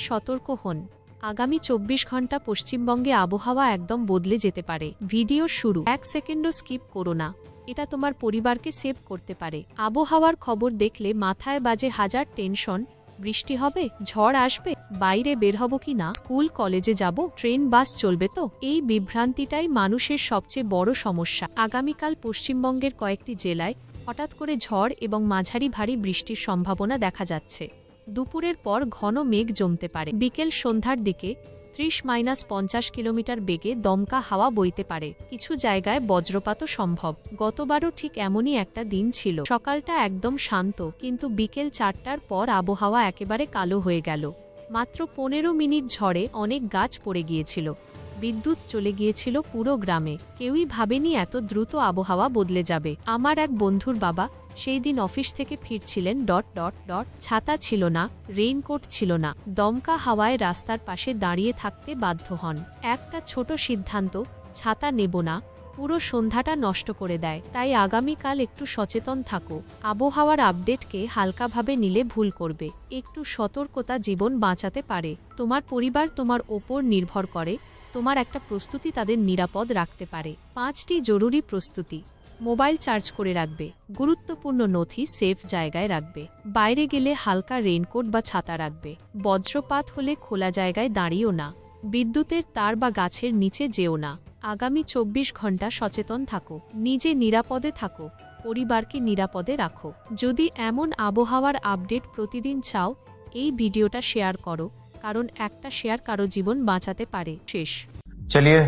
সতর্ক হন। আগামী চব্বিশ ঘণ্টা পশ্চিমবঙ্গে আবহাওয়া একদম বদলে যেতে পারে। ভিডিও শুরু। এক সেকেন্ডও স্কিপ করো না। এটা তোমার পরিবারকে সেভ করতে পারে। আবহাওয়ার খবর দেখলে মাথায় বাজে হাজার টেনশন। বৃষ্টি হবে? ঝড় আসবে? বাইরে বের হব কি না? স্কুল, কলেজে যাব? ট্রেন, বাস চলবে তো? এই বিভ্রান্তিটাই মানুষের সবচেয়ে বড় সমস্যা। আগামীকাল পশ্চিমবঙ্গের কয়েকটি জেলায় হঠাৎ করে ঝড় এবং মাঝারি ভারী বৃষ্টির সম্ভাবনা দেখা যাচ্ছে। দুপুরের পর ঘন মেঘ জমতে পারে। বিকেল সন্ধ্যার দিকে ত্রিশ মাইনাস পঞ্চাশ কিলোমিটার বেগে দমকা হাওয়া বইতে পারে। কিছু জায়গায় বজ্রপাতও সম্ভব। গতবারও ঠিক এমনই একটা দিন ছিল। সকালটা একদম শান্ত, কিন্তু বিকেল চারটার পর আবহাওয়া একেবারে কালো হয়ে গেল। মাত্র পনেরো মিনিট ঝড়ে অনেক গাছ পড়ে গিয়েছিল। বিদ্যুৎ চলে গিয়েছিল পুরো গ্রামে। কেউই ভাবেনি এত দ্রুত আবহাওয়া বদলে যাবে। আমার এক বন্ধুর বাবা সেই দিন অফিস থেকে ফিরছিলেন ডট ডট ডট। ছাতা ছিল না রেইনকোট ছিল না। দমকা হাওয়ায় রাস্তার পাশে দাঁড়িয়ে থাকতে বাধ্য হন। একটা ছোট সিদ্ধান্ত, ছাতা নেব না, পুরো সন্ধ্যাটা নষ্ট করে দেয়। তাই আগামীকাল একটু সচেতন থাকো। আবহাওয়ার আপডেটকে হালকাভাবে নিলে ভুল করবে। একটু সতর্কতা জীবন বাঁচাতে পারে। তোমার পরিবার তোমার ওপর নির্ভর করে। তোমার একটা প্রস্তুতি তাদের নিরাপদ রাখতে পারে। পাঁচটি জরুরি প্রস্তুতি। মোবাইল চার্জ করে রাখবে। গুরুত্বপূর্ণ নথি সেফ জায়গায় রাখবে। বাইরে গেলে হালকা রেইনকোট বা ছাতা রাখবে। বজ্রপাত হলে খোলা জায়গায় দাঁড়িয়েও না। বিদ্যুতের তার বা গাছের নিচে যেও না। আগামী ২৪ ঘণ্টা সচেতন থাকো। নিজে নিরাপদে থাকো। পরিবারকে নিরাপদে রাখো। যদি এমন আবহাওয়ার আপডেট প্রতিদিন চাও, এই ভিডিওটা শেয়ার করো, কারণ একটা শেয়ার কারও জীবন বাঁচাতে পারে। শেষ। চলিয়ে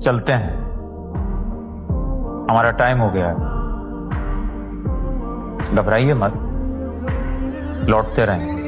চলতে হ্যাঁ हमारा टाइम हो गया है। घबराइए मत। लौटते रहें।